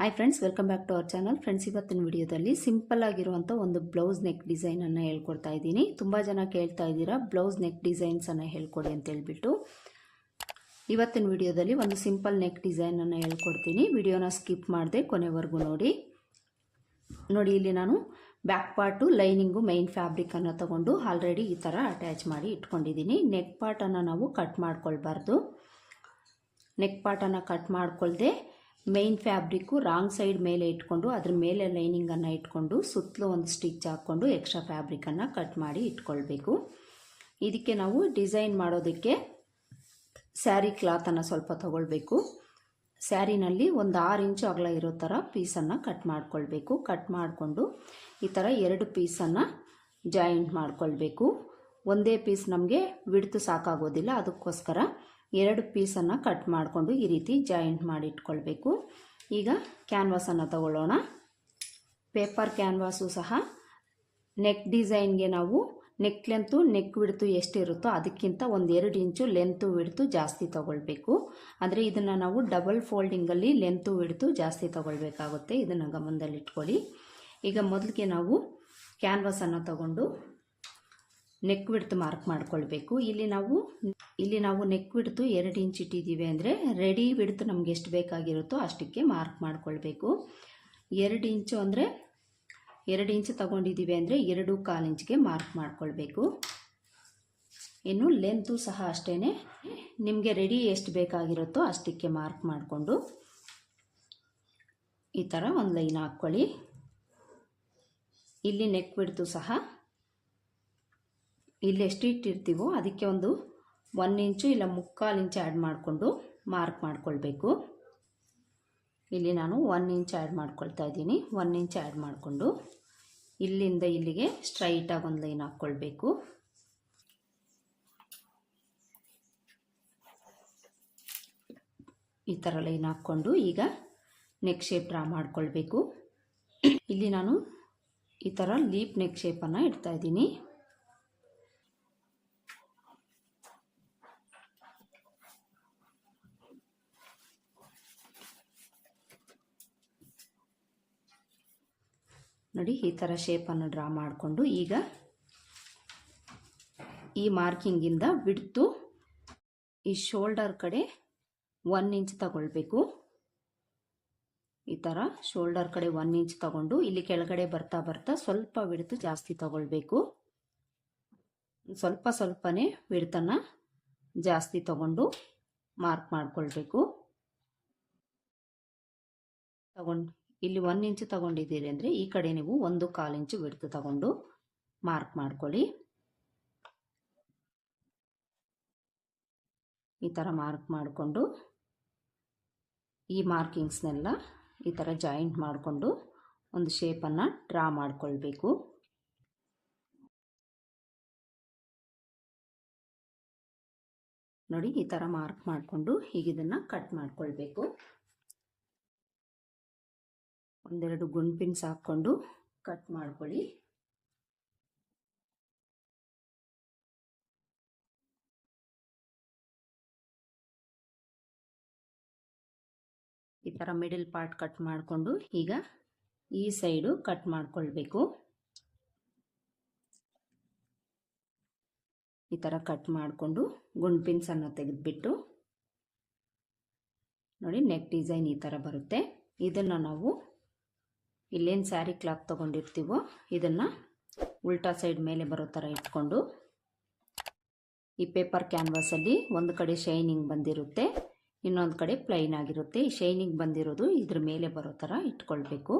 Hi friends welcome back to our channel friends ಇವತ್ತಿನ ವಿಡಿಯೋದಲ್ಲಿ simple ಆಗಿರುವಂಥ ಒಂದು ಬ್ಲೌಸ್ ನೆಕ್ ಡಿಸೈನನ್ನು ಹೇಳ್ಕೊಡ್ತಾ ಇದ್ದೀನಿ. ತುಂಬ ಜನ ಕೇಳ್ತಾ ಇದ್ದೀರಾ ಬ್ಲೌಸ್ ನೆಕ್ ಡಿಸೈನ್ಸನ್ನು ಹೇಳ್ಕೊಡಿ ಅಂತ ಹೇಳ್ಬಿಟ್ಟು. ಇವತ್ತಿನ ವಿಡಿಯೋದಲ್ಲಿ ಒಂದು ಸಿಂಪಲ್ ನೆಕ್ ಡಿಸೈನನ್ನು ಹೇಳ್ಕೊಡ್ತೀನಿ. ವಿಡಿಯೋನ ಸ್ಕಿಪ್ ಮಾಡಿದೆ ಕೊನೆವರೆಗೂ ನೋಡಿ. ನೋಡಿ, ಇಲ್ಲಿ ನಾನು ಬ್ಯಾಕ್ ಪಾರ್ಟು ಲೈನಿಂಗು ಮೈನ್ ಫ್ಯಾಬ್ರಿಕನ್ನು ತಗೊಂಡು ಆಲ್ರೆಡಿ ಈ ಥರ ಅಟ್ಯಾಚ್ ಮಾಡಿ ಇಟ್ಕೊಂಡಿದ್ದೀನಿ. ನೆಕ್ ಪಾರ್ಟನ್ನು ನಾವು ಕಟ್ ಮಾಡ್ಕೊಳ್ಬಾರ್ದು. ನೆಕ್ ಪಾರ್ಟನ್ನು ಕಟ್ ಮಾಡ್ಕೊಳ್ದೆ ಮೈನ್ ಫ್ಯಾಬ್ರಿಕ್ಕು ರಾಂಗ್ ಸೈಡ್ ಮೇಲೆ ಇಟ್ಕೊಂಡು, ಅದ್ರ ಮೇಲೆ ಲೈನಿಂಗನ್ನು ಇಟ್ಕೊಂಡು, ಸುತ್ತಲೂ ಒಂದು ಸ್ಟಿಚ್ ಹಾಕ್ಕೊಂಡು ಎಕ್ಸ್ಟ್ರಾ ಫ್ಯಾಬ್ರಿಕನ್ನು ಕಟ್ ಮಾಡಿ ಇಟ್ಕೊಳ್ಬೇಕು. ಇದಕ್ಕೆ ನಾವು ಡಿಸೈನ್ ಮಾಡೋದಕ್ಕೆ ಸ್ಯಾರಿ ಕ್ಲಾತನ್ನು ಸ್ವಲ್ಪ ತಗೊಳ್ಬೇಕು. ಸ್ಯಾರಿನಲ್ಲಿ ಒಂದು ಆರು ಇಂಚು ಅಗಲ ಇರೋ ಥರ ಪೀಸನ್ನು ಕಟ್ ಮಾಡ್ಕೊಳ್ಬೇಕು. ಕಟ್ ಮಾಡಿಕೊಂಡು ಈ ಥರ ಎರಡು ಪೀಸನ್ನು ಜಾಯಿಂಟ್ ಮಾಡ್ಕೊಳ್ಬೇಕು. ಒಂದೇ ಪೀಸ್ ನಮಗೆ ಬಿಡ್ತು ಸಾಕಾಗೋದಿಲ್ಲ, ಅದಕ್ಕೋಸ್ಕರ ಎರಡು ಪೀಸನ್ನು ಕಟ್ ಮಾಡಿಕೊಂಡು ಈ ರೀತಿ ಜಾಯಿಂಟ್ ಮಾಡಿ ಇಟ್ಕೊಳ್ಬೇಕು ಈಗ ಕ್ಯಾನ್ವಾಸನ್ನು ತಗೊಳ್ಳೋಣ. ಪೇಪರ್ ಕ್ಯಾನ್ವಾಸು ಸಹ ನೆಕ್ ಡಿಸೈನ್ಗೆ ನಾವು ನೆಕ್ ಲೆಂತು ನೆಕ್ ವಿಡ್ತು ಎಷ್ಟಿರುತ್ತೋ ಅದಕ್ಕಿಂತ ಒಂದು ಎರಡು ಇಂಚು ಲೆಂತು ವಿಡ್ತು ಜಾಸ್ತಿ ತಗೊಳ್ಬೇಕು. ಅಂದರೆ ಇದನ್ನು ನಾವು ಡಬಲ್ ಫೋಲ್ಡಿಂಗಲ್ಲಿ ಲೆಂತು ವಿಡ್ತು ಜಾಸ್ತಿ ತಗೊಳ್ಬೇಕಾಗುತ್ತೆ. ಇದನ್ನು ಗಮನದಲ್ಲಿ ಇಟ್ಕೊಳ್ಳಿ ಈಗ ಮೊದಲಿಗೆ ನಾವು ಕ್ಯಾನ್ವಾಸನ್ನು ತಗೊಂಡು ನೆಕ್ ವಿಡ್ತು ಮಾರ್ಕ್ ಮಾಡ್ಕೊಳ್ಬೇಕು. ಇಲ್ಲಿ ನಾವು ಇಲ್ಲಿ ನಾವು ನೆಕ್ ವಿಡ್ತು ಎರಡು ಇಂಚ್ ಇಟ್ಟಿದ್ದೀವಿ ಅಂದರೆ ರೆಡಿ ವಿಡ್ತ್ ನಮ್ಗೆ ಎಷ್ಟು ಬೇಕಾಗಿರುತ್ತೋ ಅಷ್ಟಕ್ಕೆ ಮಾರ್ಕ್ ಮಾಡ್ಕೊಳ್ಬೇಕು. ಎರಡು ಇಂಚು ಅಂದರೆ, ಎರಡು ಇಂಚ್ ತಗೊಂಡಿದ್ದೀವಿ ಅಂದರೆ ಎರಡು ಕಾಲು ಇಂಚ್ಗೆ ಮಾರ್ಕ್ ಮಾಡ್ಕೊಳ್ಬೇಕು. ಇನ್ನು ಲೆಂತು ಸಹ ಅಷ್ಟೇ ನಿಮಗೆ ರೆಡಿ ಎಷ್ಟು ಬೇಕಾಗಿರುತ್ತೋ ಅಷ್ಟಕ್ಕೆ ಮಾರ್ಕ್ ಮಾಡಿಕೊಂಡು ಈ ಥರ ಒಂದು ಲೈನ್ ಹಾಕ್ಕೊಳ್ಳಿ. ಇಲ್ಲಿ ನೆಕ್ ಬಿಡ್ತು ಸಹ ಇಲ್ಲಿ ಎಷ್ಟು ಇಟ್ಟಿರ್ತೀವೋ ಅದಕ್ಕೆ ಒಂದು ಒನ್ ಇಂಚು ಇಲ್ಲ ಮುಕ್ಕಾಲು ಇಂಚು ಆ್ಯಡ್ ಮಾಡಿಕೊಂಡು ಮಾರ್ಕ್ ಮಾಡ್ಕೊಳ್ಬೇಕು. ಇಲ್ಲಿ ನಾನು ಒನ್ ಇಂಚ್ ಆ್ಯಡ್ ಮಾಡ್ಕೊಳ್ತಾ ಇದ್ದೀನಿ. ಒನ್ ಇಂಚ್ ಆ್ಯಡ್ ಮಾಡಿಕೊಂಡು ಇಲ್ಲಿಂದ ಇಲ್ಲಿಗೆ ಸ್ಟ್ರೈಟಾಗಿ ಒಂದು ಲೈನ್ ಹಾಕ್ಕೊಳ್ಬೇಕು. ಈ ಥರ ಲೈನ್ ಹಾಕ್ಕೊಂಡು ಈಗ ನೆಕ್ ಶೇಪ್ ಡ್ರಾ ಮಾಡ್ಕೊಳ್ಬೇಕು. ಇಲ್ಲಿ ನಾನು ಈ ಥರ ಲೀಪ್ ನೆಕ್ ಶೇಪನ್ನು ಇಡ್ತಾ ಇದ್ದೀನಿ ನೋಡಿ, ಈ ಥರ ಶೇಪನ್ನು ಡ್ರಾ ಮಾಡಿಕೊಂಡು ಈಗ ಈ ಮಾರ್ಕಿಂಗಿಂದ ಬಿಡ್ತು ಈ ಶೋಲ್ಡರ್ ಕಡೆ ಒನ್ ಇಂಚ್ ತಗೊಳ್ಬೇಕು. ಈ ಥರ ಶೋಲ್ಡರ್ ಕಡೆ ಒನ್ ಇಂಚ್ ತಗೊಂಡು ಇಲ್ಲಿ ಕೆಳಗಡೆ ಬರ್ತಾ ಬರ್ತಾ ಸ್ವಲ್ಪ ಬಿಡ್ತು ಜಾಸ್ತಿ ತಗೊಳ್ಬೇಕು. ಸ್ವಲ್ಪ ಸ್ವಲ್ಪನೇ ಬಿಡ್ತನ್ನು ಜಾಸ್ತಿ ತಗೊಂಡು ಮಾರ್ಕ್ ಮಾಡಿಕೊಳ್ಬೇಕು. ತಗೊಂಡು ಇಲ್ಲಿ ಒನ್ ಇಂಚು ತಗೊಂಡಿದ್ದೀರಿ ಅಂದರೆ ಈ ಕಡೆ ನೀವು ಒಂದು ಕಾಲು ಇಂಚು ಬಿಡ್ತು ತಗೊಂಡು ಮಾರ್ಕ್ ಮಾಡ್ಕೊಳ್ಳಿ. ಈ ಥರ ಮಾರ್ಕ್ ಮಾಡಿಕೊಂಡು ಈ ಮಾರ್ಕಿಂಗ್ಸ್ನೆಲ್ಲ ಈ ಥರ ಜಾಯಿಂಟ್ ಮಾಡಿಕೊಂಡು ಒಂದು ಶೇಪನ್ನು ಡ್ರಾ ಮಾಡಿಕೊಳ್ಬೇಕು. ನೋಡಿ ಈ ಥರ ಮಾರ್ಕ್ ಮಾಡಿಕೊಂಡು ಹೀಗಿದನ್ನು ಕಟ್ ಮಾಡ್ಕೊಳ್ಬೇಕು. ಒಂದೆರಡು ಗುಂಡ್ಪಿನ್ಸ್ ಹಾಕ್ಕೊಂಡು ಕಟ್ ಮಾಡ್ಕೊಳ್ಳಿ. ಈ ಥರ ಮಿಡಲ್ ಪಾರ್ಟ್ ಕಟ್ ಮಾಡಿಕೊಂಡು ಈಗ ಈ ಸೈಡು ಕಟ್ ಮಾಡ್ಕೊಳ್ಬೇಕು. ಈ ಥರ ಕಟ್ ಮಾಡಿಕೊಂಡು ಗುಂಡ್ ಪಿನ್ಸನ್ನು ತೆಗೆದುಬಿಟ್ಟು ನೋಡಿ ನೆಕ್ ಡಿಸೈನ್ ಈ ಥರ ಬರುತ್ತೆ. ಇದನ್ನು ನಾವು ಇಲ್ಲೇನು ಸ್ಯಾರಿ ಕ್ಲಾತ್ ತೊಗೊಂಡಿರ್ತೀವೋ, ಇದನ್ನು ಉಲ್ಟಾ ಸೈಡ್ ಮೇಲೆ ಬರೋ ಥರ ಇಟ್ಕೊಂಡು, ಈ ಪೇಪರ್ ಕ್ಯಾನ್ವಾಸಲ್ಲಿ ಒಂದು ಕಡೆ ಶೈನಿಂಗ್ ಬಂದಿರುತ್ತೆ, ಇನ್ನೊಂದು ಕಡೆ ಪ್ಲೈನ್ ಆಗಿರುತ್ತೆ. ಈ ಶೈನಿಂಗ್ ಬಂದಿರೋದು ಇದ್ರ ಮೇಲೆ ಬರೋ ಥರ ಇಟ್ಕೊಳ್ಬೇಕು.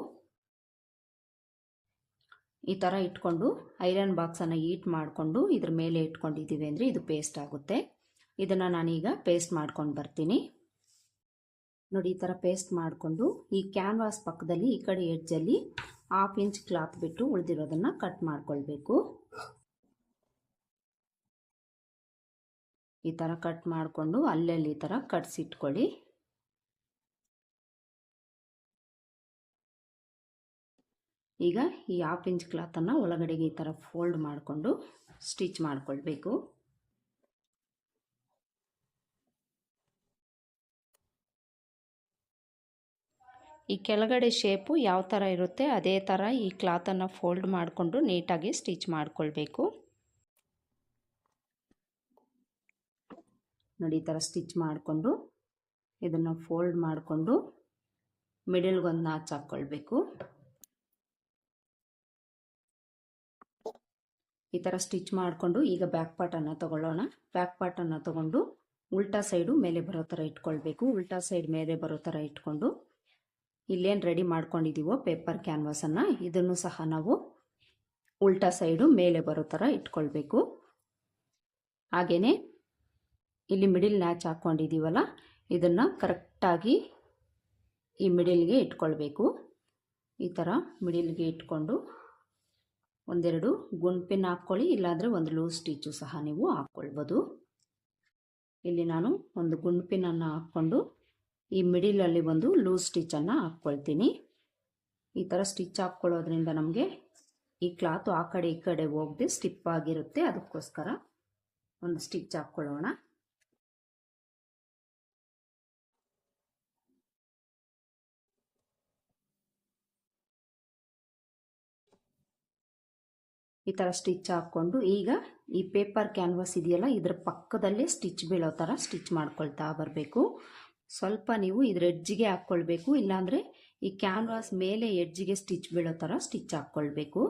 ಈ ಥರ ಇಟ್ಕೊಂಡು ಐರನ್ ಬಾಕ್ಸನ್ನು ಈಟ್ ಮಾಡಿಕೊಂಡು ಇದ್ರ ಮೇಲೆ ಇಟ್ಕೊಂಡಿದ್ದೀವಿ ಅಂದರೆ ಇದು ಪೇಸ್ಟ್ ಆಗುತ್ತೆ. ಇದನ್ನು ನಾನೀಗ ಪೇಸ್ಟ್ ಮಾಡ್ಕೊಂಡು ಬರ್ತೀನಿ. ನೋಡಿ, ಈ ಥರ ಪೇಸ್ಟ್ ಮಾಡಿಕೊಂಡು ಈ ಕ್ಯಾನ್ವಾಸ್ ಪಕ್ಕದಲ್ಲಿ ಈ ಕಡೆ ಎಡ್ಜಲ್ಲಿ ಹಾಫ್ ಇಂಚ್ ಕ್ಲಾತ್ ಬಿಟ್ಟು ಉಳಿದಿರೋದನ್ನು ಕಟ್ ಮಾಡ್ಕೊಳ್ಬೇಕು. ಈ ಥರ ಕಟ್ ಮಾಡಿಕೊಂಡು ಅಲ್ಲಲ್ಲಿ ಈ ಥರ ಕಟ್ಸಿಟ್ಕೊಳ್ಳಿ ಈಗ ಈ ಹಾಫ್ ಇಂಚ್ ಕ್ಲಾತನ್ನು ಒಳಗಡೆಗೆ ಈ ಥರ ಫೋಲ್ಡ್ ಮಾಡಿಕೊಂಡು ಸ್ಟಿಚ್ ಮಾಡಿಕೊಳ್ಬೇಕು. ಈ ಕೆಳಗಡೆ ಶೇಪು ಯಾವ ಥರ ಇರುತ್ತೆ ಅದೇ ಥರ ಈ ಕ್ಲಾತನ್ನು ಫೋಲ್ಡ್ ಮಾಡಿಕೊಂಡು ನೀಟಾಗಿ ಸ್ಟಿಚ್ ಮಾಡಿಕೊಳ್ಬೇಕು. ನೋಡಿ ಈ ಥರ ಸ್ಟಿಚ್ ಮಾಡಿಕೊಂಡು ಇದನ್ನು ಫೋಲ್ಡ್ ಮಾಡಿಕೊಂಡು ಮಿಡಲ್ಗೊಂದು ನಾಚ್ ಹಾಕ್ಕೊಳ್ಬೇಕು ಈ ಥರ ಸ್ಟಿಚ್ ಮಾಡಿಕೊಂಡು ಈಗ ಬ್ಯಾಕ್ ಪಾರ್ಟನ್ನು ತಗೊಳ್ಳೋಣ. ಬ್ಯಾಕ್ ಪಾರ್ಟನ್ನು ತಗೊಂಡು ಉಲ್ಟಾ ಸೈಡು ಮೇಲೆ ಬರೋ ಥರ ಇಟ್ಕೊಳ್ಬೇಕು. ಉಲ್ಟಾ ಸೈಡ್ ಮೇಲೆ ಬರೋ ಥರ ಇಟ್ಕೊಂಡು ಇಲ್ಲೇನು ರೆಡಿ ಮಾಡ್ಕೊಂಡಿದ್ದೀವೋ ಪೇಪರ್ ಕ್ಯಾನ್ವಾಸನ್ನು ಇದನ್ನು ಸಹ ನಾವು ಉಲ್ಟಾ ಸೈಡು ಮೇಲೆ ಬರೋ ಥರ ಇಟ್ಕೊಳ್ಬೇಕು. ಹಾಗೆಯೇ ಇಲ್ಲಿ ಮಿಡಿಲ್ ನ್ಯಾಚ್ ಹಾಕ್ಕೊಂಡಿದ್ದೀವಲ್ಲ ಇದನ್ನು ಕರೆಕ್ಟಾಗಿ ಈ ಮಿಡಿಲ್ಗೆ ಇಟ್ಕೊಳ್ಬೇಕು. ಈ ಥರ ಮಿಡಿಲ್ಗೆ ಇಟ್ಕೊಂಡು ಒಂದೆರಡು ಗುಂಪಿನ ಹಾಕ್ಕೊಳ್ಳಿ, ಇಲ್ಲಾಂದರೆ ಒಂದು ಲೂಸ್ ಸ್ಟಿಚ್ಚು ಸಹ ನೀವು ಹಾಕ್ಕೊಳ್ಬೋದು. ಇಲ್ಲಿ ನಾನು ಒಂದು ಗುಂಪಿನನ್ನು ಹಾಕ್ಕೊಂಡು ಈ ಮಿಡಿಲಲ್ಲಿ ಒಂದು ಲೂಸ್ ಸ್ಟಿಚ್ಚನ್ನು ಹಾಕ್ಕೊಳ್ತೀನಿ. ಈ ಥರ ಸ್ಟಿಚ್ ಹಾಕ್ಕೊಳ್ಳೋದ್ರಿಂದ ನಮಗೆ ಈ ಕ್ಲಾತು ಆ ಕಡೆ ಈ ಕಡೆ ಹೋಗದೆ ಸ್ಟಿಪ್ ಆಗಿರುತ್ತೆ. ಅದಕ್ಕೋಸ್ಕರ ಒಂದು ಸ್ಟಿಚ್ ಹಾಕ್ಕೊಳ್ಳೋಣ. ಈ ಥರ ಸ್ಟಿಚ್ ಹಾಕ್ಕೊಂಡು ಈಗ ಈ ಪೇಪರ್ ಕ್ಯಾನ್ವಾಸ್ ಇದೆಯಲ್ಲ, ಇದರ ಪಕ್ಕದಲ್ಲೇ ಸ್ಟಿಚ್ ಬೀಳೋ ಥರ ಸ್ಟಿಚ್ ಮಾಡ್ಕೊಳ್ತಾ ಬರಬೇಕು. ಸ್ವಲ್ಪ ನೀವು ಇದ್ರ ಎಡ್ಜಿಗೆ ಹಾಕ್ಕೊಳ್ಬೇಕು. ಇಲ್ಲಾಂದರೆ ಈ ಕ್ಯಾನ್ವಾಸ್ ಮೇಲೆ ಎಡ್ಜಿಗೆ ಸ್ಟಿಚ್ ಬೀಳೋ ಥರ ಸ್ಟಿಚ್ ಹಾಕ್ಕೊಳ್ಬೇಕು.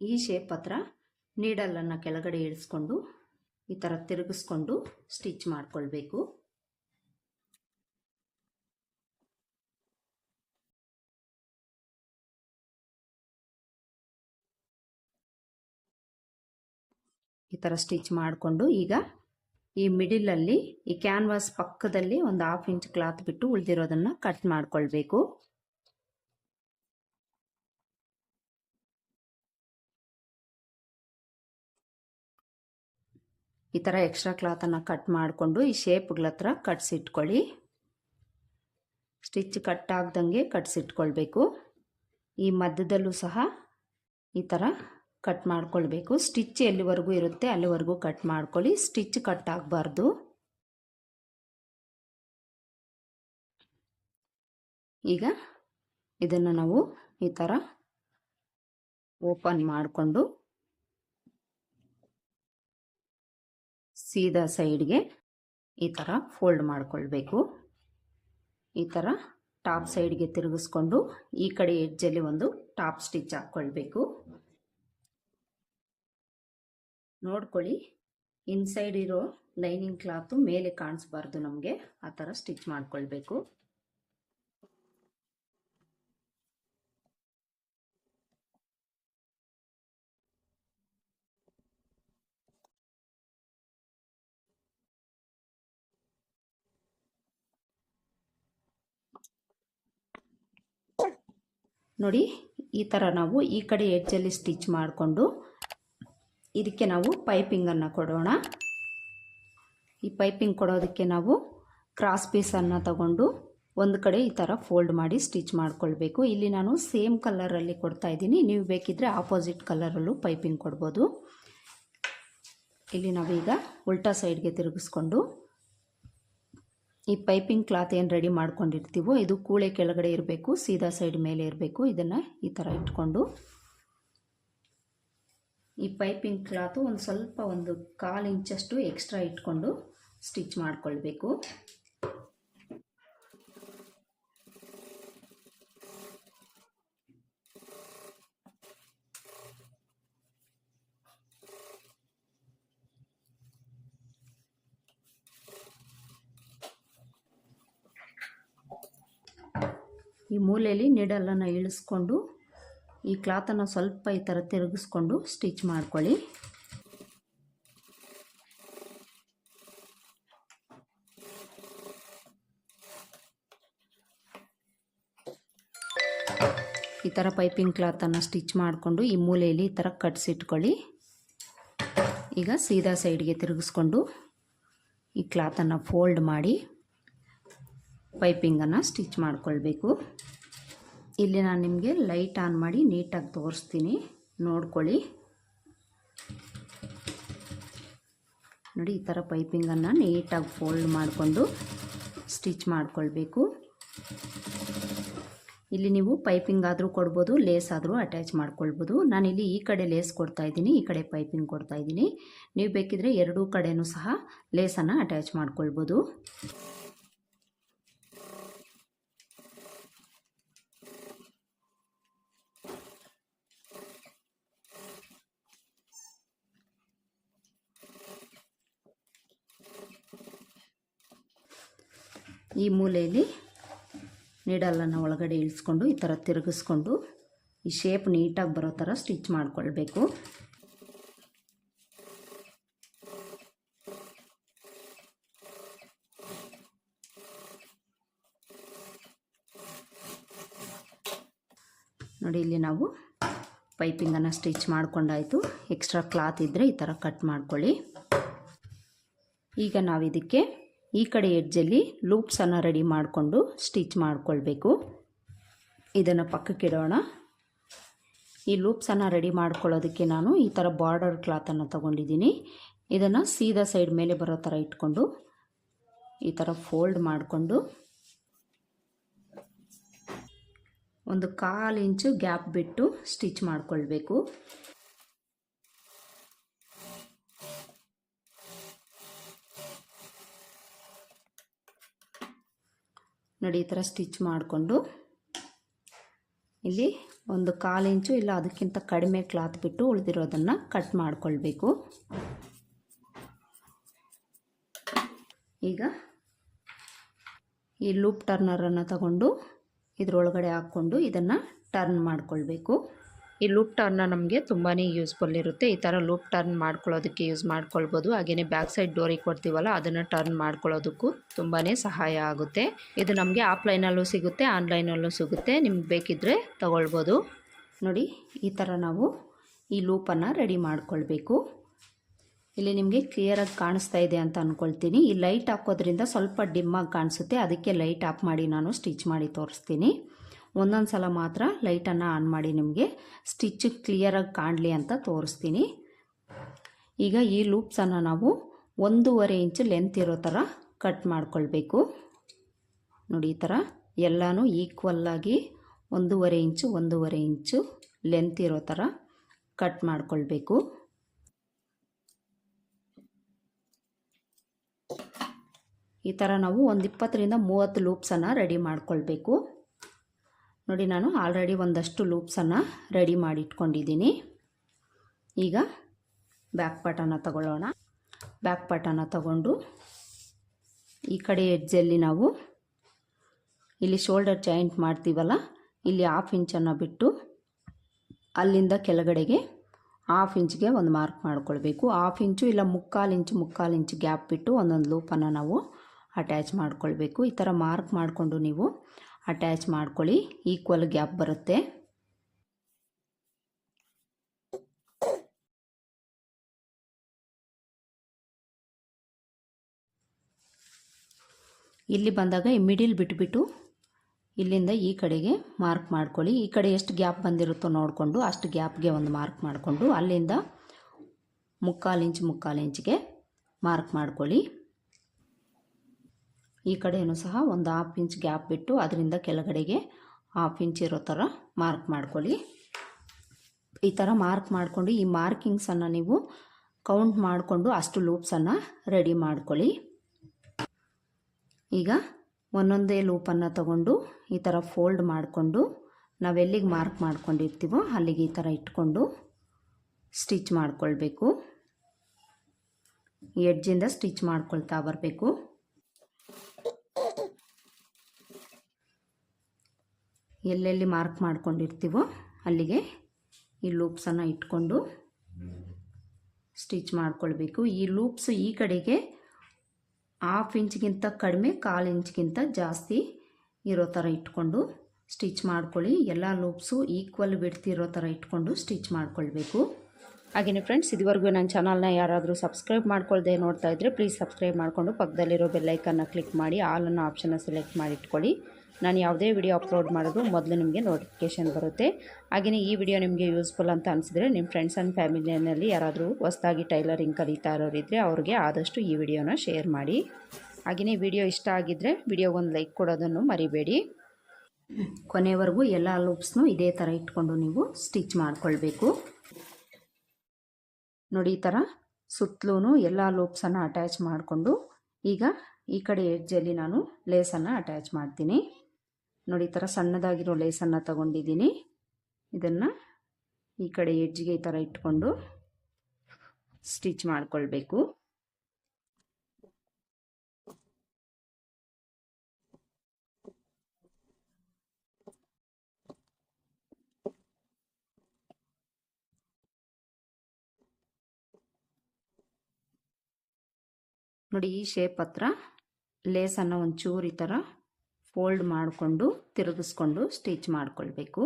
ಈ ಶೇಪ್ ಹತ್ರ ನೀಡಲನ್ನು ಕೆಳಗಡೆ ಇಳಿಸ್ಕೊಂಡು ಈ ಥರ ತಿರುಗಿಸ್ಕೊಂಡು ಸ್ಟಿಚ್ ಮಾಡಿಕೊಳ್ಬೇಕು. ಈ ಥರ ಸ್ಟಿಚ್ ಮಾಡಿಕೊಂಡು ಈಗ ಈ ಮಿಡಿಲಲ್ಲಿ ಈ ಕ್ಯಾನ್ವಾಸ್ ಪಕ್ಕದಲ್ಲಿ ಒಂದು ಹಾಫ್ ಇಂಚ್ ಕ್ಲಾತ್ ಬಿಟ್ಟು ಉಳಿದಿರೋದನ್ನು ಕಟ್ ಮಾಡ್ಕೊಳ್ಬೇಕು. ಈ ಥರ ಎಕ್ಸ್ಟ್ರಾ ಕ್ಲಾತನ್ನು ಕಟ್ ಮಾಡಿಕೊಂಡು ಈ ಶೇಪ್ಗಳ ಹತ್ರ ಕಟ್ಸಿಟ್ಕೊಳ್ಳಿ ಸ್ಟಿಚ್ ಕಟ್ ಆಗ್ದಂಗೆ ಕಟ್ಸಿಟ್ಕೊಳ್ಬೇಕು ಈ ಮಧ್ಯದಲ್ಲೂ ಸಹ ಈ ಥರ ಕಟ್ ಮಾಡ್ಕೊಳ್ಬೇಕು. ಸ್ಟಿಚ್ ಎಲ್ಲಿವರೆಗೂ ಇರುತ್ತೆ ಅಲ್ಲಿವರೆಗೂ ಕಟ್ ಮಾಡ್ಕೊಳ್ಳಿ. ಸ್ಟಿಚ್ ಕಟ್ ಆಗಬಾರ್ದು. ಈಗ ಇದನ್ನು ನಾವು ಈ ಥರ ಓಪನ್ ಮಾಡಿಕೊಂಡು ಸೀದಾ ಸೈಡ್ಗೆ ಈ ಥರ ಫೋಲ್ಡ್ ಮಾಡಿಕೊಳ್ಬೇಕು. ಈ ಥರ ಟಾಪ್ ಸೈಡ್ಗೆ ತಿರುಗಿಸ್ಕೊಂಡು ಈ ಕಡೆ ಎಡ್ಜಲ್ಲಿ ಒಂದು ಟಾಪ್ ಸ್ಟಿಚ್ ಹಾಕ್ಕೊಳ್ಬೇಕು ನೋಡ್ಕೊಳ್ಳಿ ಇನ್ಸೈಡ್ ಇರೋ ಲೈನಿಂಗ್ ಕ್ಲಾತು ಮೇಲೆ ಕಾಣಿಸ್ಬಾರ್ದು ನಮಗೆ. ಆ ಥರ ಸ್ಟಿಚ್ ಮಾಡ್ಕೊಳ್ಬೇಕು. ನೋಡಿ, ಈ ಥರ ನಾವು ಈ ಕಡೆ ಎಡ್ಜಲ್ಲಿ ಸ್ಟಿಚ್ ಮಾಡಿಕೊಂಡು ಇದಕ್ಕೆ ನಾವು ಪೈಪಿಂಗನ್ನು ಕೊಡೋಣ. ಈ ಪೈಪಿಂಗ್ ಕೊಡೋದಕ್ಕೆ ನಾವು ಕ್ರಾಸ್ ಪೀಸನ್ನು ತಗೊಂಡು ಒಂದು ಕಡೆ ಈ ಥರ ಫೋಲ್ಡ್ ಮಾಡಿ ಸ್ಟಿಚ್ ಮಾಡಿಕೊಳ್ಬೇಕು. ಇಲ್ಲಿ ನಾನು ಸೇಮ್ ಕಲರಲ್ಲಿ ಕೊಡ್ತಾ ಇದ್ದೀನಿ. ನೀವು ಬೇಕಿದ್ದರೆ ಆಪೋಸಿಟ್ ಕಲರಲ್ಲೂ ಪೈಪಿಂಗ್ ಕೊಡ್ಬೋದು. ಇಲ್ಲಿ ನಾವೀಗ ಉಲ್ಟಾ ಸೈಡ್ಗೆ ತಿರುಗಿಸ್ಕೊಂಡು ಈ ಪೈಪಿಂಗ್ ಕ್ಲಾತ್ ಏನು ರೆಡಿ ಮಾಡ್ಕೊಂಡಿರ್ತೀವೋ, ಇದು ಕೂಳೆ ಕೆಳಗಡೆ ಇರಬೇಕು, ಸೀದಾ ಸೈಡ್ ಮೇಲೆ ಇರಬೇಕು, ಇದನ್ನು ಈ ಥರ ಇಟ್ಕೊಂಡು. ಈ ಪೈಪಿಂಗ್ ಕ್ಲಾತು ಒಂದು ಸ್ವಲ್ಪ ಒಂದು ಕಾಲು ಇಂಚಷ್ಟು ಎಕ್ಸ್ಟ್ರಾ ಇಟ್ಕೊಂಡು ಸ್ಟಿಚ್ ಮಾಡ್ಕೊಳ್ಬೇಕು. ಈ ಮೂಲೆಯಲ್ಲಿ ನೀಡಲನ್ನು ಇಳಿಸ್ಕೊಂಡು ಈ ಕ್ಲಾತನ್ನು ಸ್ವಲ್ಪ ಈ ಥರ ತಿರುಗಿಸ್ಕೊಂಡು ಸ್ಟಿಚ್ ಮಾಡ್ಕೊಳ್ಳಿ. ಈ ಥರ ಪೈಪಿಂಗ್ ಕ್ಲಾತನ್ನು ಸ್ಟಿಚ್ ಮಾಡಿಕೊಂಡು ಈ ಮೂಲೆಯಲ್ಲಿ ಈ ಥರ ಕಟ್ಸಿಟ್ಕೊಳ್ಳಿ ಈಗ ಸೀದಾ ಸೈಡ್ಗೆ ತಿರುಗಿಸ್ಕೊಂಡು ಈ ಕ್ಲಾತನ್ನು ಫೋಲ್ಡ್ ಮಾಡಿ. ಪೈಪಿಂಗನ್ನು ಸ್ಟಿಚ್ ಮಾಡ್ಕೊಳ್ಬೇಕು. ಇಲ್ಲಿ ನಾನು ನಿಮಗೆ ಲೈಟ್ ಆನ್ ಮಾಡಿ ನೀಟಾಗಿ ತೋರಿಸ್ತೀನಿ. ನೋಡ್ಕೊಳ್ಳಿ. ನೋಡಿ, ಈ ಥರ ಪೈಪಿಂಗನ್ನು ನೀಟಾಗಿ ಫೋಲ್ಡ್ ಮಾಡಿಕೊಂಡು ಸ್ಟಿಚ್ ಮಾಡ್ಕೊಳ್ಬೇಕು. ಇಲ್ಲಿ ನೀವು ಪೈಪಿಂಗ್ ಆದರೂ ಕೊಡ್ಬೋದು, ಲೇಸ್ ಆದರೂ ಅಟ್ಯಾಚ್ ಮಾಡ್ಕೊಳ್ಬೋದು. ನಾನಿಲ್ಲಿ ಈ ಕಡೆ ಲೇಸ್ ಕೊಡ್ತಾ ಇದ್ದೀನಿ, ಈ ಕಡೆ ಪೈಪಿಂಗ್ ಕೊಡ್ತಾ ಇದ್ದೀನಿ. ನೀವು ಬೇಕಿದ್ರೆ ಎರಡೂ ಕಡೆಯೂ ಸಹ ಲೇಸನ್ನು ಅಟ್ಯಾಚ್ ಮಾಡ್ಕೊಳ್ಬೋದು. ಈ ಮೂಲೆಯಲ್ಲಿ ನೀಡಲನ್ನು ಒಳಗಡೆ ಇಳಿಸ್ಕೊಂಡು, ಈ ಥರ ತಿರುಗಿಸ್ಕೊಂಡು, ಈ ಶೇಪ್ ನೀಟಾಗಿ ಬರೋ ಥರ ಸ್ಟಿಚ್ ಮಾಡಿಕೊಳ್ಬೇಕು. ನೋಡಿ, ಇಲ್ಲಿ ನಾವು ಪೈಪಿಂಗನ್ನು ಸ್ಟಿಚ್ ಮಾಡ್ಕೊಂಡಾಯಿತು. ಎಕ್ಸ್ಟ್ರಾ ಕ್ಲಾತ್ ಇದ್ದರೆ ಈ ಥರ ಕಟ್ ಮಾಡ್ಕೊಳ್ಳಿ. ಈಗ ನಾವು ಇದಕ್ಕೆ ಈ ಕಡೆ ಎಡ್ಜಲ್ಲಿ ಲೂಪ್ಸನ್ನು ರೆಡಿ ಮಾಡಿಕೊಂಡು ಸ್ಟಿಚ್ ಮಾಡಿಕೊಳ್ಬೇಕು. ಇದನ್ನು ಪಕ್ಕಕ್ಕಿಡೋಣ ಈ ಲೂಪ್ಸನ್ನು ರೆಡಿ ಮಾಡ್ಕೊಳ್ಳೋದಕ್ಕೆ ನಾನು ಈ ಥರ ಬಾರ್ಡರ್ ಕ್ಲಾತನ್ನು ತಗೊಂಡಿದ್ದೀನಿ. ಇದನ್ನು ಸೀದಾ ಸೈಡ್ ಮೇಲೆ ಬರೋ ಥರ ಇಟ್ಕೊಂಡು ಈ ಥರ ಫೋಲ್ಡ್ ಮಾಡಿಕೊಂಡು ಒಂದು ಕಾಲು ಇಂಚು ಗ್ಯಾಪ್ ಬಿಟ್ಟು ಸ್ಟಿಚ್ ಮಾಡಿಕೊಳ್ಬೇಕು. ನೋಡಿ ಈ ಥರ ಸ್ಟಿಚ್ ಮಾಡಿಕೊಂಡು ಇಲ್ಲಿ ಒಂದು ಕಾಲು ಇಂಚು ಇಲ್ಲ ಅದಕ್ಕಿಂತ ಕಡಿಮೆ ಕ್ಲಾತ್ ಬಿಟ್ಟು ಉಳಿದಿರೋದನ್ನು ಕಟ್ ಮಾಡಿಕೊಳ್ಬೇಕು. ಈಗ ಈ ಲೂಪ್ ಟರ್ನರನ್ನು ತಗೊಂಡು ಇದರೊಳಗಡೆ ಹಾಕ್ಕೊಂಡು ಇದನ್ನು ಟರ್ನ್ ಮಾಡಿಕೊಳ್ಬೇಕು. ಈ ಲೂಪ್ ಟರ್ನ ನಮಗೆ ತುಂಬಾ ಯೂಸ್ಫುಲ್ ಇರುತ್ತೆ. ಈ ಥರ ಲೂಪ್ ಟರ್ನ್ ಮಾಡ್ಕೊಳ್ಳೋದಕ್ಕೆ ಯೂಸ್ ಮಾಡ್ಕೊಳ್ಬೋದು. ಹಾಗೆಯೇ ಬ್ಯಾಕ್ ಸೈಡ್ ಡೋರಿಗೆ ಕೊಡ್ತೀವಲ್ಲ, ಅದನ್ನು ಟರ್ನ್ ಮಾಡ್ಕೊಳ್ಳೋದಕ್ಕೂ ತುಂಬಾ ಸಹಾಯ ಆಗುತ್ತೆ. ಇದು ನಮಗೆ ಆಫ್ಲೈನಲ್ಲೂ ಸಿಗುತ್ತೆ, ಆನ್ಲೈನಲ್ಲೂ ಸಿಗುತ್ತೆ. ನಿಮ್ಗೆ ಬೇಕಿದ್ದರೆ ತಗೊಳ್ಬೋದು. ನೋಡಿ, ಈ ಥರ ನಾವು ಈ ಲೂಪನ್ನು ರೆಡಿ ಮಾಡ್ಕೊಳ್ಬೇಕು. ಇಲ್ಲಿ ನಿಮಗೆ ಕ್ಲಿಯರಾಗಿ ಕಾಣಿಸ್ತಾ ಇದೆ ಅಂತ ಅಂದ್ಕೊಳ್ತೀನಿ ಈ ಲೈಟ್ ಹಾಕೋದ್ರಿಂದ ಸ್ವಲ್ಪ ಡಿಮ್ಮಾಗಿ ಕಾಣಿಸುತ್ತೆ. ಅದಕ್ಕೆ ಲೈಟ್ ಆಫ್ ಮಾಡಿ ನಾನು ಸ್ಟಿಚ್ ಮಾಡಿ ತೋರಿಸ್ತೀನಿ. ಒಂದೊಂದು ಸಲ ಮಾತ್ರ ಲೈಟನ್ನು ಆನ್ ಮಾಡಿ ನಿಮಗೆ ಸ್ಟಿಚ್ ಕ್ಲಿಯರಾಗಿ ಕಾಣಲಿ ಅಂತ ತೋರಿಸ್ತೀನಿ. ಈಗ ಈ ಲೂಪ್ಸನ್ನು ನಾವು ಒಂದೂವರೆ ಇಂಚು ಲೆಂತ್ ಇರೋ ಥರ ಕಟ್ ಮಾಡ್ಕೊಳ್ಬೇಕು. ನೋಡಿ ಈ ಥರ ಎಲ್ಲನೂ ಈಕ್ವಲ್ಲಾಗಿ ಒಂದೂವರೆ ಇಂಚು ಒಂದೂವರೆ ಇಂಚು ಲೆಂತ್ ಇರೋ ಥರ ಕಟ್ ಮಾಡ್ಕೊಳ್ಬೇಕು. ಈ ಥರ ನಾವು ಒಂದು ಇಪ್ಪತ್ತರಿಂದ ಮೂವತ್ತು ಲೂಪ್ಸನ್ನು ರೆಡಿ ಮಾಡ್ಕೊಳ್ಬೇಕು. ನೋಡಿ, ನಾನು ಆಲ್ರೆಡಿ ಒಂದಷ್ಟು ಲೂಪ್ಸನ್ನು ರೆಡಿ ಮಾಡಿ ಇಟ್ಕೊಂಡಿದ್ದೀನಿ ಈಗ ಬ್ಯಾಕ್ ಪಾಟನ್ನು ತಗೊಳ್ಳೋಣ. ಬ್ಯಾಕ್ ಪಾರ್ಟನ್ನು ತಗೊಂಡು ಈ ಕಡೆ ಎಡ್ಜಲ್ಲಿ ನಾವು ಇಲ್ಲಿ ಶೋಲ್ಡರ್ ಜಾಯಿಂಟ್ ಮಾಡ್ತೀವಲ್ಲ, ಇಲ್ಲಿ ಹಾಫ್ ಇಂಚನ್ನು ಬಿಟ್ಟು ಅಲ್ಲಿಂದ ಕೆಳಗಡೆಗೆ ಹಾಫ್ ಇಂಚ್ಗೆ ಒಂದು ಮಾರ್ಕ್ ಮಾಡ್ಕೊಳ್ಬೇಕು. ಹಾಫ್ ಇಂಚು ಇಲ್ಲ ಮುಕ್ಕಾಲು ಇಂಚು ಮುಕ್ಕಾಲು ಇಂಚು ಗ್ಯಾಪ್ ಬಿಟ್ಟು ಒಂದೊಂದು ಲೂಪನ್ನು ನಾವು ಅಟ್ಯಾಚ್ ಮಾಡ್ಕೊಳ್ಬೇಕು. ಈ ಥರ ಮಾರ್ಕ್ ಮಾಡಿಕೊಂಡು ನೀವು ಅಟ್ಯಾಚ್ ಮಾಡ್ಕೊಳ್ಳಿ. ಈಕ್ವಲ್ ಗ್ಯಾಪ್ ಬರುತ್ತೆ. ಇಲ್ಲಿ ಬಂದಾಗ ಈ ಮಿಡಿಲ್ ಬಿಟ್ಬಿಟ್ಟು ಇಲ್ಲಿಂದ ಈ ಕಡೆಗೆ ಮಾರ್ಕ್ ಮಾಡ್ಕೊಳ್ಳಿ. ಈ ಕಡೆ ಎಷ್ಟು ಗ್ಯಾಪ್ ಬಂದಿರುತ್ತೋ ನೋಡಿಕೊಂಡು ಅಷ್ಟು ಗ್ಯಾಪ್ಗೆ ಒಂದು ಮಾರ್ಕ್ ಮಾಡಿಕೊಂಡು ಅಲ್ಲಿಂದ ಮುಕ್ಕಾಲು ಇಂಚ್ ಮುಕ್ಕಾಲು ಇಂಚ್ಗೆ ಮಾರ್ಕ್ ಮಾಡ್ಕೊಳ್ಳಿ. ಈ ಕಡೆಯೂ ಸಹ ಒಂದು ಹಾಫ್ ಇಂಚ್ ಗ್ಯಾಪ್ ಬಿಟ್ಟು ಅದರಿಂದ ಕೆಳಗಡೆಗೆ ಹಾಫ್ ಇಂಚ್ ಇರೋ ಥರ ಮಾರ್ಕ್ ಮಾಡ್ಕೊಳ್ಳಿ. ಈ ಥರ ಮಾರ್ಕ್ ಮಾಡಿಕೊಂಡು ಈ ಮಾರ್ಕಿಂಗ್ಸನ್ನು ನೀವು ಕೌಂಟ್ ಮಾಡಿಕೊಂಡು ಅಷ್ಟು ಲೂಪ್ಸನ್ನು ರೆಡಿ ಮಾಡ್ಕೊಳ್ಳಿ. ಈಗ ಒಂದೊಂದೇ ಲೂಪನ್ನು ತಗೊಂಡು ಈ ಥರ ಫೋಲ್ಡ್ ಮಾಡಿಕೊಂಡು ನಾವೆಲ್ಲಿಗೆ ಮಾರ್ಕ್ ಮಾಡ್ಕೊಂಡಿರ್ತೀವೋ ಅಲ್ಲಿಗೆ ಈ ಥರ ಇಟ್ಕೊಂಡು ಸ್ಟಿಚ್ ಮಾಡಿಕೊಳ್ಬೇಕು. ಎಡ್ಜಿಂದ ಸ್ಟಿಚ್ ಮಾಡ್ಕೊಳ್ತಾ ಬರಬೇಕು. ಎಲ್ಲೆಲ್ಲಿ ಮಾರ್ಕ್ ಮಾಡ್ಕೊಂಡಿರ್ತೀವೋ ಅಲ್ಲಿಗೆ ಈ ಲೂಪ್ಸನ್ನು ಇಟ್ಕೊಂಡು ಸ್ಟಿಚ್ ಮಾಡ್ಕೊಳ್ಬೇಕು. ಈ ಲೂಪ್ಸ್ ಈ ಕಡೆಗೆ ಹಾಫ್ ಇಂಚ್ಗಿಂತ ಕಡಿಮೆ, ಕಾಲು ಇಂಚ್ಗಿಂತ ಜಾಸ್ತಿ ಇರೋ ಥರ ಇಟ್ಕೊಂಡು ಸ್ಟಿಚ್ ಮಾಡ್ಕೊಳ್ಳಿ. ಎಲ್ಲ ಲೂಪ್ಸು ಈಕ್ವಲ್ ಬಿಡ್ತಿರೋ ಥರ ಇಟ್ಕೊಂಡು ಸ್ಟಿಚ್ ಮಾಡ್ಕೊಳ್ಬೇಕು. ಹಾಗೆಯೇ ಫ್ರೆಂಡ್ಸ್, ಇದುವರೆಗೂ ನನ್ನ ಚಾನಲ್ನ ಯಾರಾದರೂ ಸಬ್ಸ್ಕ್ರೈಬ್ ಮಾಡ್ಕೊಳ್ದೆ ನೋಡ್ತಾ ಇದ್ದರೆ ಪ್ಲೀಸ್ ಸಬ್ಸ್ಕ್ರೈಬ್ ಮಾಡಿಕೊಂಡು ಪಕ್ಕದಲ್ಲಿರೋ ಬೆಲ್ಲೈಕನ್ನ ಕ್ಲಿಕ್ ಮಾಡಿ, ಆಲನ್ನು ಆಪ್ಷನ್ನ ಸೆಲೆಕ್ಟ್ ಮಾಡಿ ಇಟ್ಕೊಳ್ಳಿ. ನಾನು ಯಾವುದೇ ವಿಡಿಯೋ ಅಪ್ಲೋಡ್ ಮಾಡೋದು ಮೊದಲು ನಿಮಗೆ ನೋಟಿಫಿಕೇಷನ್ ಬರುತ್ತೆ. ಹಾಗೆಯೇ ಈ ವಿಡಿಯೋ ನಿಮಗೆ ಯೂಸ್ಫುಲ್ ಅಂತ ಅನಿಸಿದ್ರೆ ನಿಮ್ಮ ಫ್ರೆಂಡ್ಸ್ ಆ್ಯಂಡ್ ಫ್ಯಾಮಿಲಿಯಲ್ಲಿ ಯಾರಾದರೂ ಹೊಸದಾಗಿ ಟೈಲರಿಂಗ್ ಕಲಿತಾ ಇರೋರಿದ್ದರೆ ಅವ್ರಿಗೆ ಆದಷ್ಟು ಈ ವಿಡಿಯೋನ ಶೇರ್ ಮಾಡಿ. ಹಾಗೆಯೇ ವಿಡಿಯೋ ಇಷ್ಟ ಆಗಿದ್ದರೆ ವಿಡಿಯೋಗೊಂದು ಲೈಕ್ ಕೊಡೋದನ್ನು ಮರಿಬೇಡಿ. ಕೊನೆವರೆಗೂ ಎಲ್ಲ ಲೂಪ್ಸ್ನು ಇದೇ ಥರ ಇಟ್ಕೊಂಡು ನೀವು ಸ್ಟಿಚ್ ಮಾಡಿಕೊಳ್ಬೇಕು. ನೋಡಿ ಈ ಥರ ಸುತ್ತಲೂ ಎಲ್ಲ ಲೂಪ್ಸನ್ನು ಅಟ್ಯಾಚ್ ಮಾಡಿಕೊಂಡು ಈಗ ಈ ಕಡೆ ಎಡ್ಜಲ್ಲಿ ನಾನು ಲೇಸನ್ನು ಅಟ್ಯಾಚ್ ಮಾಡ್ತೀನಿ. ನೋಡಿ, ಈ ಥರ ಸಣ್ಣದಾಗಿರೋ ಲೇಸನ್ನು ತಗೊಂಡಿದ್ದೀನಿ. ಇದನ್ನು ಈ ಕಡೆ ಎಡ್ಜ್ಗೆ ಈ ಥರ ಇಟ್ಕೊಂಡು ಸ್ಟಿಚ್ ಮಾಡಿಕೊಳ್ಬೇಕು. ನೋಡಿ, ಈ ಶೇಪ್ ಹತ್ರ ಲೇಸನ್ನು ಒಂಚೂರು ಈ ಥರ ಫೋಲ್ಡ್ ಮಾಡಿಕೊಂಡು ತಿರುಗಿಸ್ಕೊಂಡು ಸ್ಟಿಚ್ ಮಾಡಿಕೊಳ್ಬೇಕು.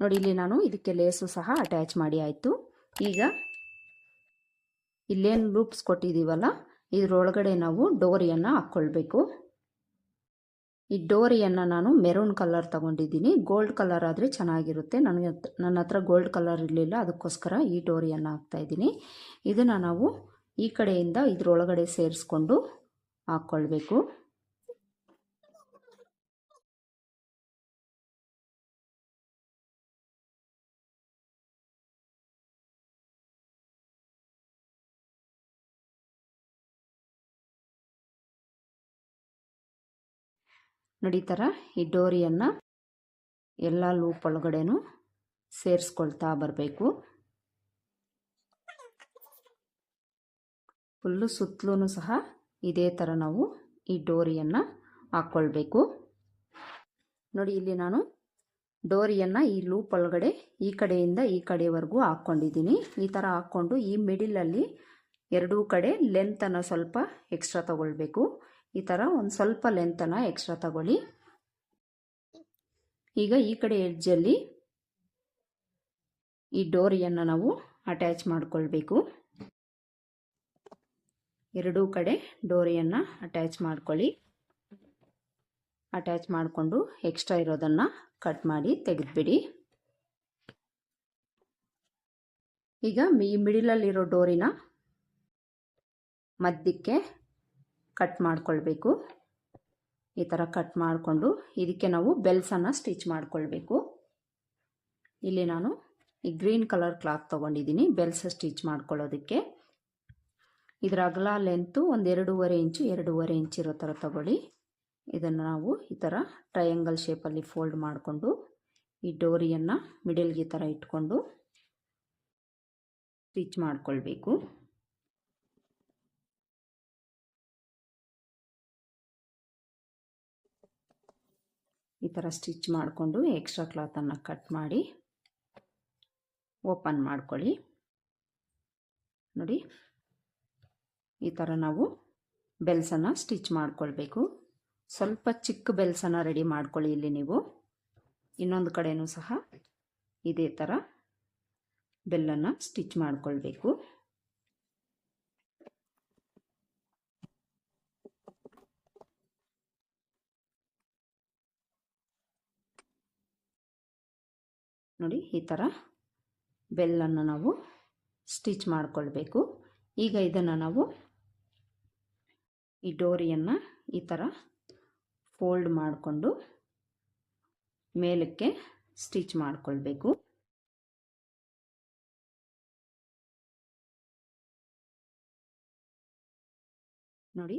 ನೋಡಿ, ಇಲ್ಲಿ ನಾನು ಇದಕ್ಕೆ ಲೇಸು ಸಹ ಅಟ್ಯಾಚ್ ಮಾಡಿ ಆಯಿತು. ಈಗ ಇಲ್ಲೇನು ಲೂಪ್ಸ್ ಕೊಟ್ಟಿದ್ದೀವಲ್ಲ ಇದರೊಳಗಡೆ ನಾವು ಡೋರಿಯನ್ನು ಹಾಕ್ಕೊಳ್ಬೇಕು. ಈ ಡೋರಿಯನ್ನು ನಾನು ಮೆರೂನ್ ಕಲರ್ ತಗೊಂಡಿದ್ದೀನಿ. ಗೋಲ್ಡ್ ಕಲರ್ ಆದರೆ ಚೆನ್ನಾಗಿರುತ್ತೆ. ನನಗೆ ನನ್ನ ಹತ್ರ ಗೋಲ್ಡ್ ಕಲರ್ ಇರಲಿಲ್ಲ. ಅದಕ್ಕೋಸ್ಕರ ಈ ಡೋರಿಯನ್ನು ಹಾಕ್ತಾಯಿದ್ದೀನಿ ಇದನ್ನು ನಾವು ಈ ಕಡೆಯಿಂದ ಇದರೊಳಗಡೆ ಸೇರಿಸ್ಕೊಂಡು ಹಾಕ್ಕೊಳ್ಬೇಕು. ನೋಡಿ ಈ ಥರ ಈ ಡೋರಿಯನ್ನು ಎಲ್ಲ ಲೂಪ್ ಒಳಗಡೆನೂ ಸೇರಿಸ್ಕೊಳ್ತಾ ಬರಬೇಕು. ಫುಲ್ಲು ಸುತ್ತಲೂ ಸಹ ಇದೇ ಥರ ನಾವು ಈ ಡೋರಿಯನ್ನು ಹಾಕ್ಕೊಳ್ಬೇಕು ನೋಡಿ ಇಲ್ಲಿ ನಾನು ಡೋರಿಯನ್ನು ಈ ಲೂಪ್ ಒಳಗಡೆ ಈ ಕಡೆಯಿಂದ ಈ ಕಡೆವರೆಗೂ ಹಾಕ್ಕೊಂಡಿದ್ದೀನಿ ಈ ಥರ ಹಾಕ್ಕೊಂಡು ಈ ಮಿಡಿಲಲ್ಲಿ ಎರಡೂ ಕಡೆ ಲೆಂತನ್ನು ಸ್ವಲ್ಪ ಎಕ್ಸ್ಟ್ರಾ ತಗೊಳ್ಬೇಕು. ಈ ಥರ ಒಂದು ಸ್ವಲ್ಪ ಲೆಂತನ ಎಕ್ಸ್ಟ್ರಾ ತಗೊಳ್ಳಿ. ಈಗ ಈ ಕಡೆ ಎಡ್ಜಲ್ಲಿ ಈ ಡೋರಿಯನ್ನು ನಾವು ಅಟ್ಯಾಚ್ ಮಾಡಿಕೊಳ್ಬೇಕು. ಎರಡೂ ಕಡೆ ಡೋರಿಯನ್ನು ಅಟ್ಯಾಚ್ ಮಾಡ್ಕೊಳ್ಳಿ. ಅಟ್ಯಾಚ್ ಮಾಡಿಕೊಂಡು ಎಕ್ಸ್ಟ್ರಾ ಇರೋದನ್ನು ಕಟ್ ಮಾಡಿ ತೆಗೆದುಬಿಡಿ. ಈಗ ಈ ಮಿಡಿಲಲ್ಲಿರೋ ಡೋರಿನ ಮಧ್ಯಕ್ಕೆ ಕಟ್ ಮಾಡಿಕೊಳ್ಬೇಕು. ಈ ಥರ ಕಟ್ ಮಾಡಿಕೊಂಡು ಇದಕ್ಕೆ ನಾವು ಬೆಲ್ಸನ್ನು ಸ್ಟಿಚ್ ಮಾಡಿಕೊಳ್ಬೇಕು. ಇಲ್ಲಿ ನಾನು ಈ ಗ್ರೀನ್ ಕಲರ್ ಕ್ಲಾತ್ ತೊಗೊಂಡಿದ್ದೀನಿ ಬೆಲ್ಸ್ ಸ್ಟಿಚ್ ಮಾಡ್ಕೊಳ್ಳೋದಕ್ಕೆ. ಇದರ ಅಗಲ ಲೆಂತು ಒಂದು ಎರಡೂವರೆ ಇಂಚು, ಎರಡೂವರೆ ಇಂಚ್ ಇರೋ ಥರ ತಗೊಳ್ಳಿ. ಇದನ್ನು ನಾವು ಈ ಥರ ಟ್ರಯಾಂಗಲ್ ಶೇಪಲ್ಲಿ ಫೋಲ್ಡ್ ಮಾಡಿಕೊಂಡು ಈ ಡೋರಿಯನ್ನು ಮಿಡಲ್ಗೆ ಥರ ಇಟ್ಕೊಂಡು ಸ್ಟಿಚ್ ಮಾಡ್ಕೊಳ್ಬೇಕು. ಈ ಥರ ಸ್ಟಿಚ್ ಮಾಡಿಕೊಂಡು ಎಕ್ಸ್ಟ್ರಾ ಕ್ಲಾತನ್ನು ಕಟ್ ಮಾಡಿ ಓಪನ್ ಮಾಡ್ಕೊಳ್ಳಿ. ನೋಡಿ, ಈ ಥರ ನಾವು ಬೆಲ್ಸನ್ನು ಸ್ಟಿಚ್ ಮಾಡ್ಕೊಳ್ಬೇಕು. ಸ್ವಲ್ಪ ಚಿಕ್ಕ ಬೆಲ್ಸನ್ನು ರೆಡಿ ಮಾಡ್ಕೊಳ್ಳಿ ಇಲ್ಲಿ ನೀವು. ಇನ್ನೊಂದು ಕಡೆಯೂ ಸಹ ಇದೇ ಥರ ಬೆಲ್ಲನ್ನು ಸ್ಟಿಚ್ ಮಾಡ್ಕೊಳ್ಬೇಕು. ನೋಡಿ ಈ ಥರ ಬೆಲ್ಲನ್ನು ನಾವು ಸ್ಟಿಚ್ ಮಾಡಿಕೊಳ್ಬೇಕು. ಈಗ ಇದನ್ನು ನಾವು ಈ ಡೋರಿಯನ್ನು ಈ ಥರ ಫೋಲ್ಡ್ ಮಾಡಿಕೊಂಡು ಮೇಲಕ್ಕೆ ಸ್ಟಿಚ್ ಮಾಡಿಕೊಳ್ಬೇಕು. ನೋಡಿ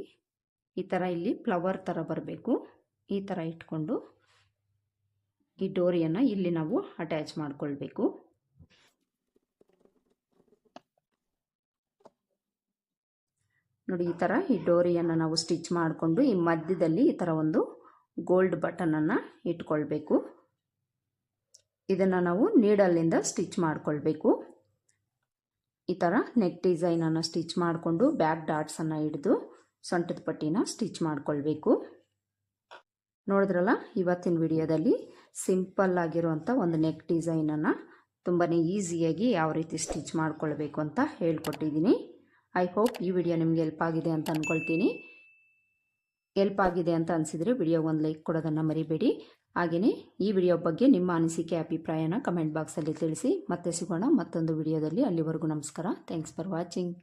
ಈ ಥರ ಇಲ್ಲಿ ಫ್ಲವರ್ ಥರ ಬರಬೇಕು. ಈ ಥರ ಇಟ್ಕೊಂಡು ಈ ಡೋರಿಯನ್ನು ಇಲ್ಲಿ ನಾವು ಅಟ್ಯಾಚ್ ಮಾಡಿಕೊಳ್ಬೇಕು. ನೋಡಿ, ಈ ಥರ ಈ ಡೋರಿಯನ್ನು ನಾವು ಸ್ಟಿಚ್ ಮಾಡಿಕೊಂಡು ಈ ಮಧ್ಯದಲ್ಲಿ ಈ ಥರ ಒಂದು ಗೋಲ್ಡ್ ಬಟನನ್ನು ಇಟ್ಕೊಳ್ಬೇಕು. ಇದನ್ನು ನಾವು ನೀಡಲ್ಲಿಂದ ಸ್ಟಿಚ್ ಮಾಡಿಕೊಳ್ಬೇಕು. ಈ ಥರ ನೆಕ್ ಡಿಸೈನನ್ನು ಸ್ಟಿಚ್ ಮಾಡಿಕೊಂಡು ಬ್ಯಾಕ್ ಡಾಟ್ಸನ್ನು ಹಿಡಿದು ಸೊಂಟದ ಪಟ್ಟಿನ ಸ್ಟಿಚ್ ಮಾಡಿಕೊಳ್ಬೇಕು. ನೋಡಿದ್ರಲ್ಲ, ಇವತ್ತಿನ ವಿಡಿಯೋದಲ್ಲಿ ಸಿಂಪಲ್ ಆಗಿರುವಂಥ ಒಂದು ನೆಕ್ ಡಿಸೈನನ್ನು ತುಂಬಾ ಈಸಿಯಾಗಿ ಯಾವ ರೀತಿ ಸ್ಟಿಚ್ ಮಾಡ್ಕೊಳ್ಬೇಕು ಅಂತ ಹೇಳ್ಕೊಟ್ಟಿದ್ದೀನಿ. ಐ ಹೋಪ್ ಈ ವಿಡಿಯೋ ನಿಮಗೆ ಹೆಲ್ಪ್ ಆಗಿದೆ ಅಂತ ಅಂದ್ಕೊಳ್ತೀನಿ ಹೆಲ್ಪ್ ಆಗಿದೆ ಅಂತ ಅನಿಸಿದರೆ ವಿಡಿಯೋಗೆ ಒಂದು ಲೈಕ್ ಕೊಡೋದನ್ನು ಮರಿಬೇಡಿ. ಹಾಗೆಯೇ ಈ ವಿಡಿಯೋ ಬಗ್ಗೆ ನಿಮ್ಮ ಅನಿಸಿಕೆ, ಅಭಿಪ್ರಾಯನ ಕಮೆಂಟ್ ಬಾಕ್ಸಲ್ಲಿ ತಿಳಿಸಿ. ಮತ್ತೆ ಸಿಗೋಣ ಮತ್ತೊಂದು ವಿಡಿಯೋದಲ್ಲಿ. ಅಲ್ಲಿವರೆಗೂ ನಮಸ್ಕಾರ. Thanks for watching.